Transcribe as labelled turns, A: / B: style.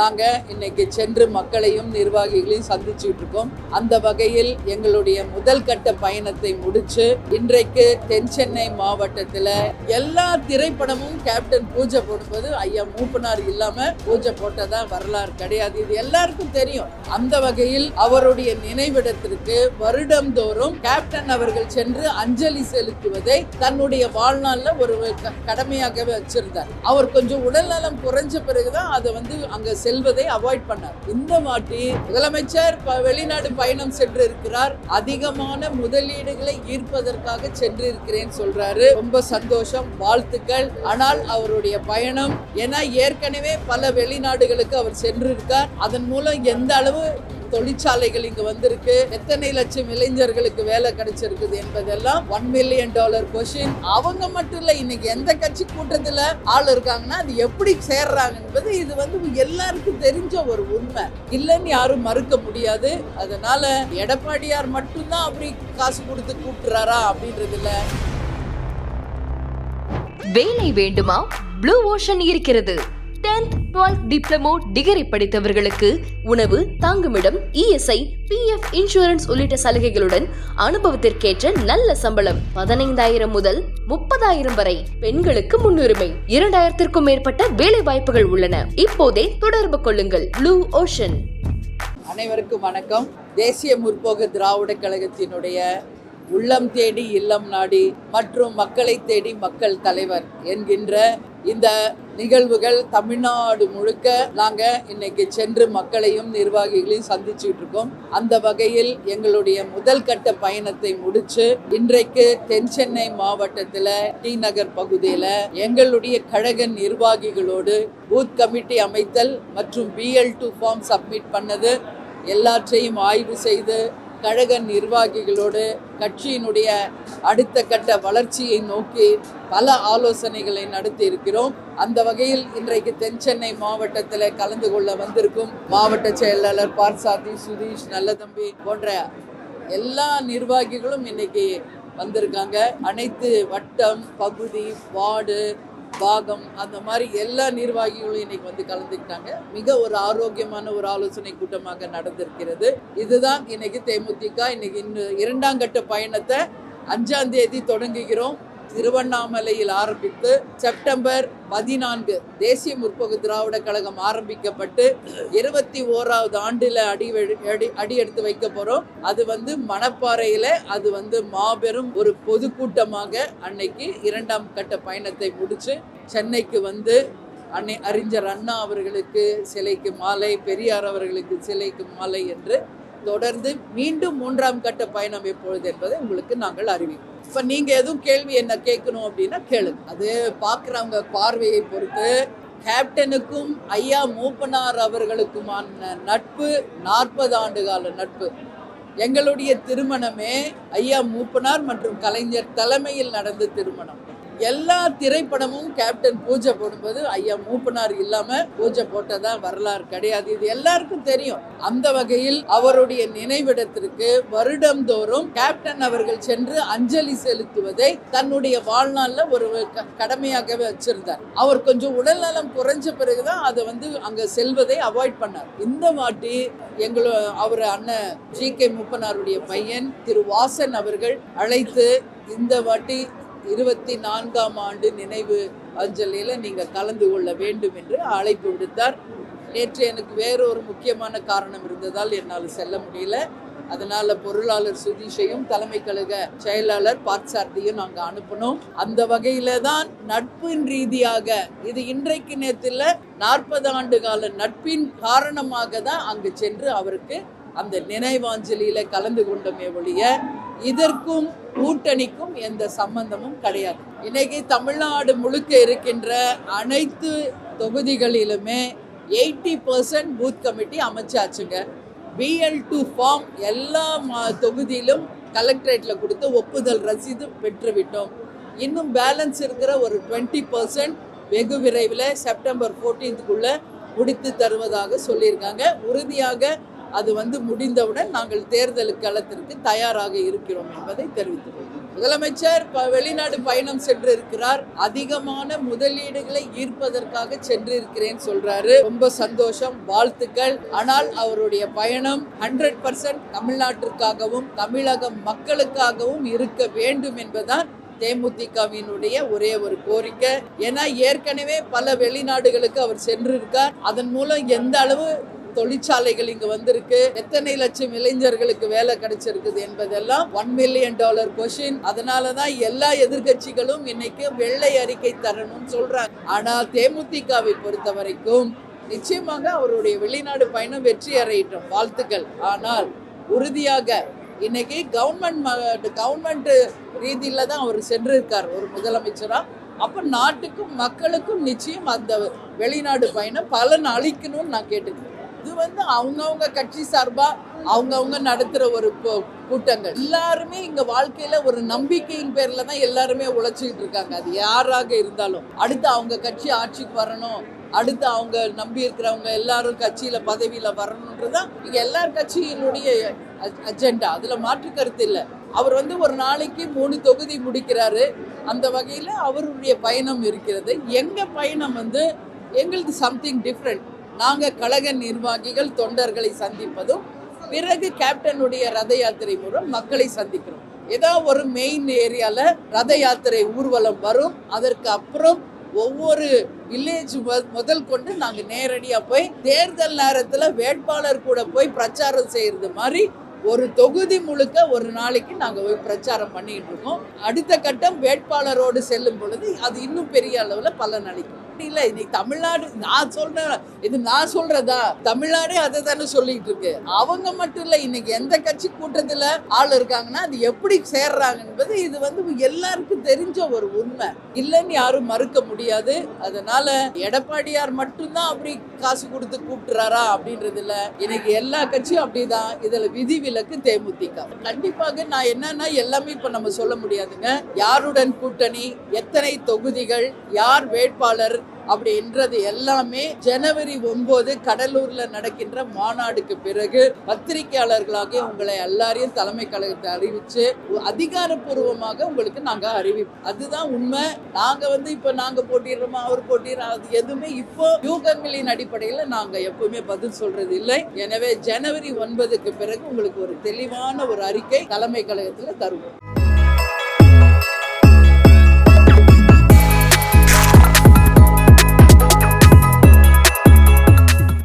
A: நாங்க இன்னைக்கு சென்று மக்களையும் நிர்வாகிகளையும் சந்திச்சுட்டு இருக்கோம் அந்த வகையில் எங்களுடைய முதல் கட்ட பயணத்தை முடிச்சு இன்றைக்கு தென் சென்னை மாவட்டத்துல எல்லா திரைப்படமும் கேப்டன் பூஜை போடும்போது ஐயா மூப்பனார் இல்லாம பூஜை போட்டதா வரலாறு கிடையாது. இது எல்லாருக்கும் தெரியும். அந்த வகையில் அவருடைய நினைவிடத்திற்கு வருடம்தோறும் கேப்டன் அவர்கள் சென்று அஞ்சலி செலுத்துவதை தன்னுடைய வாழ்நாள்ல ஒரு க- கடமையாகவே வச்சிருந்தார். அவர் கொஞ்சம் உடல்நலம் குறைஞ்ச பிறகுதான் அதை வந்து அங்க செல்வதை அவாய்ட் பண்ணார். இந்த மாட்டி முதலமைச்சர் ப- வெளிநாடு பயணம் சென்று இருக்கிறார் அதிகமான முதலீடுகளை ஈர்ப்பதற்காக சென்று இருக்கிறேன் சொல்றாரு. ரொம்ப சந்தோஷம் வாழ்த்துக்கள். ஆனால் அவருடைய பயணம் ஏன்னா ஏற்கனவே பல வெளிநாடுகளுக்கு அவர் சென்றிருக்கார். அதன் மூலம் எந்த அளவு தொழிற்சாலைகள் இங்க வந்திருக்கு. எத்தனை லட்சம் இளைஞர்களுக்கு வேலை கிடைச்சிருக்குது என்பதெல்லாம் ஒன் மில்லியன் டாலர் கொஷின் அவங்க மட்டும் இல்ல இன்னைக்கு எந்த கட்சி கூட்டத்துல ஆள் இருக்காங்கன்னா அது எப்படி சேர்றாங்க என்பது இது வந்து எல்லாருக்கும் தெரிஞ்ச ஒரு உண்மை. இல்லைன்னு யாரும் மறுக்க முடியாது. அதனால எடப்பாடியார் மட்டும்தான் அப்படி காசு கொடுத்து கூப்பிட்டுறாரா அப்படின்றது இல்ல.
B: வேலை வேண்டுமா? ப்ளூ ஓஷன் இருக்கிறது. 10th 12th டிப்ளமோ டிகிரி படித்தவர்களுக்கு உணவு தங்குமிடம் இஎஸ்ஐ பிஎஃப் இன்சூரன்ஸ் உள்ளிட்ட சலுகைகளுடன் அனுபவத்திற்கேற்ற நல்ல சம்பளம் பதினைந்தாயிரம் முதல் முப்பதாயிரம் வரை. பெண்களுக்கு முன்னுரிமை. இரண்டாயிரத்திற்கும் மேற்பட்ட வேலை வாய்ப்புகள் உள்ளன. இப்போதே தொடர்பு கொள்ளுங்கள். ப்ளூ ஓஷன்
A: அனைவருக்கும் வணக்கம். தேசிய முற்போக்கு திராவிட கழகத்தினுடைய உள்ளம் தேடி இல்லம் நாடி மற்றும் மக்களை தேடி மக்கள் தலைவர் என்கின்ற இந்த நிகழ்வுகள் தமிழ்நாடு முழுக்க நாங்க இன்னைக்கு சென்று மக்களையும் நிர்வாகிகளையும் சந்திச்சுட்டு இருக்கோம். அந்த வகையில் எங்களுடைய முதல் கட்ட பயணத்தை முடிச்சு இன்றைக்கு தென் சென்னை மாவட்டத்துல டி நகர் பகுதியில எங்களுடைய கழக நிர்வாகிகளோடு பூத் கமிட்டி அமைத்தல் மற்றும் பிஎல் டூ ஃபார்ம் சப்மிட் பண்ணது. எல்லாற்றையும் ஆய்வு செய்து கழக நிர்வாகிகளோடு கட்சியினுடைய அடுத்த கட்ட வளர்ச்சியை நோக்கி பல ஆலோசனைகளை நடத்தி இருக்கிறோம் அந்த வகையில் இன்றைக்கு தென் சென்னை மாவட்டத்தில் கலந்து கொள்ள வந்திருக்கும் மாவட்ட செயலாளர் பார்சாதி சுதீஷ் நல்லதம்பி போன்ற எல்லா நிர்வாகிகளும் இன்னைக்கு வந்திருக்காங்க. அனைத்து வட்டம் பகுதி வார்டு பாகம் அந்த மாதிரி எல்லா நிர்வாகிகளும் இன்னைக்கு வந்து கலந்துக்கிட்டாங்க. மிக ஒரு ஆரோக்கியமான ஒரு ஆலோசனை கூட்டமாக நடந்திருக்கிறது. இதுதான் இன்னைக்கு தேமுதிக. இன்னைக்கு இன்னும் இரண்டாம் கட்ட பயணத்தை அஞ்சாம் தேதி தொடங்குகிறோம். திருவண்ணாமலையில் ஆரம்பித்து செப்டம்பர் பதினான்கு தேசிய முற்போக்கு திராவிட கழகம் ஆரம்பிக்கப்பட்டு இருபத்தி ஓராவது ஆண்டில் அடி அடி அடி எடுத்து வைக்க போறோம். அது வந்து மணப்பாறையில அது வந்து மாபெரும் ஒரு பொதுக்கூட்டமாக அன்னைக்கு இரண்டாம் கட்ட பயணத்தை முடிச்சு சென்னைக்கு வந்து அன்னை அறிஞர் அண்ணா அவர்களுக்கு சிலைக்கு மாலை பெரியார் அவர்களுக்கு சிலைக்கு மாலை என்று தொடர்ந்து மீண்டும் மூன்றாம் கட்ட பயணம் எப்பொழுது என்பதை உங்களுக்கு நாங்கள் அறிவிப்போம். இப்போ நீங்கள் எதுவும் கேள்வி என்ன கேட்கணும் அப்படின்னா கேளுங்க. அது பார்க்குறவங்க பார்வையை பொறுத்து கேப்டனுக்கும் ஐயா மூப்பனார் அவர்களுக்குமான நட்பு நாற்பது ஆண்டு கால நட்பு. எங்களுடைய திருமணமே ஐயா மூப்பனார் மற்றும் கலைஞர் தலைமையில் நடந்த திருமணம். எல்லா திரைப்படமும் கேப்டன் பூஜை போடும்போது ஐயா மூப்பனார் இல்லாம பூஜை போட்டதா வரலாறு கிடையாது. இது எல்லாருக்கும் தெரியும். அந்த வகையில் அவருடைய நினைவிடத்திற்கு வருடம்தோறும் கேப்டன் அவர்கள் சென்று அஞ்சலி செலுத்துவதை தன்னுடைய வாழ்நாளில் ஒரு க- கடமையாகவே வச்சிருந்தார். அவர் கொஞ்சம் உடல்நலம் குறைஞ்ச பிறகுதான் அதை வந்து அங்க செல்வதை அவாய்ட் பண்ணார். இந்த வாட்டி எங்களோ அவர் அண்ணன் ஜி கே மூப்பனாருடைய பையன் திரு வாசன் அவர்கள் அழைத்து இந்த வாட்டி இருபத்தி நான்காம் ஆண்டு நினைவு அஞ்சலியில் நீங்கள் கலந்து கொள்ள வேண்டும் என்று அழைப்பு விடுத்தார். நேற்று எனக்கு வேறொரு முக்கியமான காரணம் இருந்ததால் என்னால் செல்ல முடியல. அதனால பொருளாளர் சுதீஷையும் தலைமை கழக செயலாளர் பார்த்சார்த்தியும் நாங்கள் அனுப்பினோம். அந்த வகையில தான் நட்பின் ரீதியாக இது இன்றைக்கு நேரத்தில் நாற்பது ஆண்டு கால நட்பின் காரணமாக தான் அங்கு சென்று அவருக்கு அந்த நினைவாஞ்சலியில கலந்து கொண்டமே ஒழிய இதற்கும் கூட்டணிக்கும் எந்த சம்பந்தமும் கிடையாது. இன்னைக்கு தமிழ்நாடு முழுக்க இருக்கின்ற அனைத்து தொகுதிகளிலுமே எயிட்டி பர்சன்ட் பூத் கமிட்டி அமைச்சாச்சுங்க. பிஎல் டூ ஃபார்ம் எல்லா மா- தொகுதியிலும் கலெக்டரேட்டில் கொடுத்து ஒப்புதல் ரசீது பெற்றுவிட்டோம். இன்னும் பேலன்ஸ் இருக்கிற ஒரு டுவெண்ட்டி பர்சன்ட் வெகு விரைவில் செப்டம்பர் 14th முடித்து தருவதாக சொல்லியிருக்காங்க. உறுதியாக அது வந்து முடிந்தவுடன் நாங்கள் தேர்தல் களத்திற்கு தயாராக இருக்கிறோம் என்பதை தெரிவித்துள்ளோம் முதலமைச்சர் ப- வெளிநாடு பயணம் சென்று இருக்கிறார் அதிகமான முதலீடுகளை ஈர்ப்பதற்காக சென்றிருக்கிறேன் சொல்றாரு. ரொம்ப சந்தோஷம் வாழ்த்துக்கள். ஆனால் அவருடைய பயணம் ஹண்ட்ரட் பர்சன்ட் தமிழ்நாட்டிற்காகவும் தமிழக மக்களுக்காகவும் இருக்க வேண்டும் என்பதுதான் தேமுதிகவினுடைய ஒரே ஒரு கோரிக்கை. ஏன்னா ஏற்கனவே பல வெளிநாடுகளுக்கு அவர் சென்றிருக்கார். அதன் மூலம் எந்த அளவு தொழிற்சாலைகள் இங்க வந்திருக்கு. எத்தனை லட்சம் இளைஞர்களுக்கு வேலை கிடைச்சிருக்குது என்பதெல்லாம் ஒன் மில்லியன் டாலர் கொஷின் அதனாலதான் எல்லா எதிர்க்கட்சிகளும் இன்னைக்கு வெள்ளை அறிக்கை தரணும்னு சொல்றாங்க. ஆனால் தேமுதிகவை பொறுத்த வரைக்கும் நிச்சயமாக அவருடைய வெளிநாடு பயணம் வெற்றி அறையிட்டோம் வாழ்த்துக்கள். ஆனால் உறுதியாக இன்னைக்கு கவர்மெண்ட் கவர்மெண்ட் ரீதியில தான் அவர் சென்றிருக்கார் ஒரு முதலமைச்சரா. அப்ப நாட்டுக்கும் மக்களுக்கும் நிச்சயம் அந்த வெளிநாடு பயணம் பலன் அளிக்கணும்னு நான் கேட்டுக்கிறேன். இது வந்து அவங்கவுங்க கட்சி சார்பா அவங்கவுங்க நடத்துற ஒரு கூட்டங்கள். எல்லாருமே இங்க வாழ்க்கையில ஒரு நம்பிக்கையின் பேர்ல தான் எல்லாருமே உழைச்சிக்கிட்டு இருக்காங்க. அது யாராக இருந்தாலும். அடுத்து அவங்க கட்சி ஆட்சிக்கு வரணும். அடுத்து அவங்க நம்பி இருக்கிறவங்க எல்லாரும் கட்சியில பதவியில வரணுன்றதுதான் இங்க எல்லார் கட்சியினுடைய அஜெண்டா. அதுல மாற்று கருத்து இல்லை. அவர் வந்து ஒரு நாளைக்கு மூணு தொகுதி முடிக்கிறாரு. அந்த வகையில அவருடைய பயணம் இருக்கிறது. எங்க பயணம் வந்து எங்களுது சம்திங் டிஃப்ரெண்ட் நாங்கள் கழக நிர்வாகிகள் தொண்டர்களை சந்திப்பதும் பிறகு கேப்டனுடைய ரத யாத்திரை மூலம் மக்களை சந்திக்கிறோம். ஏதோ ஒரு மெயின் ஏரியாவில் ரத யாத்திரை ஊர்வலம் வரும் அதற்கு அப்புறம் ஒவ்வொரு வில்லேஜ் முதல் கொண்டு நாங்கள் நேரடியாக போய் தேர்தல் நேரத்தில் வேட்பாளர் கூட போய் பிரச்சாரம் செய்கிறது மாதிரி ஒரு தொகுதி முழுக்க ஒரு நாளைக்கு நாங்கள் போய் பிரச்சாரம் பண்ணிக்கிட்டு இருக்கோம். அடுத்த கட்டம் வேட்பாளரோடு செல்லும் பொழுது அது இன்னும் பெரிய அளவில் பலன் அளிக்கும் இல்ல. இன்னைக்கு தமிழ்நாடு நான் சொல்றேன் இது நான் சொல்றதா? தமிழ்நாடே அதை தானே சொல்லிட்டு இருக்கு. அவங்க மட்டும் இல்ல இன்னைக்கு எந்த கட்சி கூட்டத்தில் ஆள் இருக்காங்கன்னா அது எப்படி சேர்றாங்க என்பது இது வந்து எல்லாருக்கும் தெரிஞ்ச ஒரு உண்மை. இல்லைன்னு யாரும் மறுக்க முடியாது. அதனால எடப்பாடியார் மட்டும்தான் அப்படி காசு கொடுத்து கூப்பிட்டுறாரா அப்படின்றது இல்ல. இன்னைக்கு எல்லா கட்சியும் அப்படிதான். இதுல விதிவிலக்கு தேமுதிக. கண்டிப்பாக நான் என்னன்னா எல்லாமே இப்ப நம்ம சொல்ல முடியாதுங்க. யாருடன் கூட்டணி எத்தனை தொகுதிகள் யார் வேட்பாளர் அப்படின்றது எல்லாமே ஜனவரி ஒன்பது கடலூர்ல நடக்கின்ற மாநாடுக்கு பிறகு பத்திரிகையாளர்களாக உங்களை எல்லாரையும் தலைமை கழகத்தை அறிவிச்சு அதிகாரப்பூர்வமாக உங்களுக்கு நாங்க அறிவிப்போம். அதுதான் உண்மை. நாங்க வந்து இப்ப நாங்க போட்டிடுறோமா அவர் போட்டிடுறோம் அது எதுவுமே இப்போ யூகங்களின் அடிப்படையில நாங்க எப்பவுமே பதில் சொல்றது இல்லை. எனவே ஜனவரி ஒன்பதுக்கு பிறகு உங்களுக்கு ஒரு தெளிவான ஒரு அறிக்கை தலைமை கழகத்துல தருவோம்.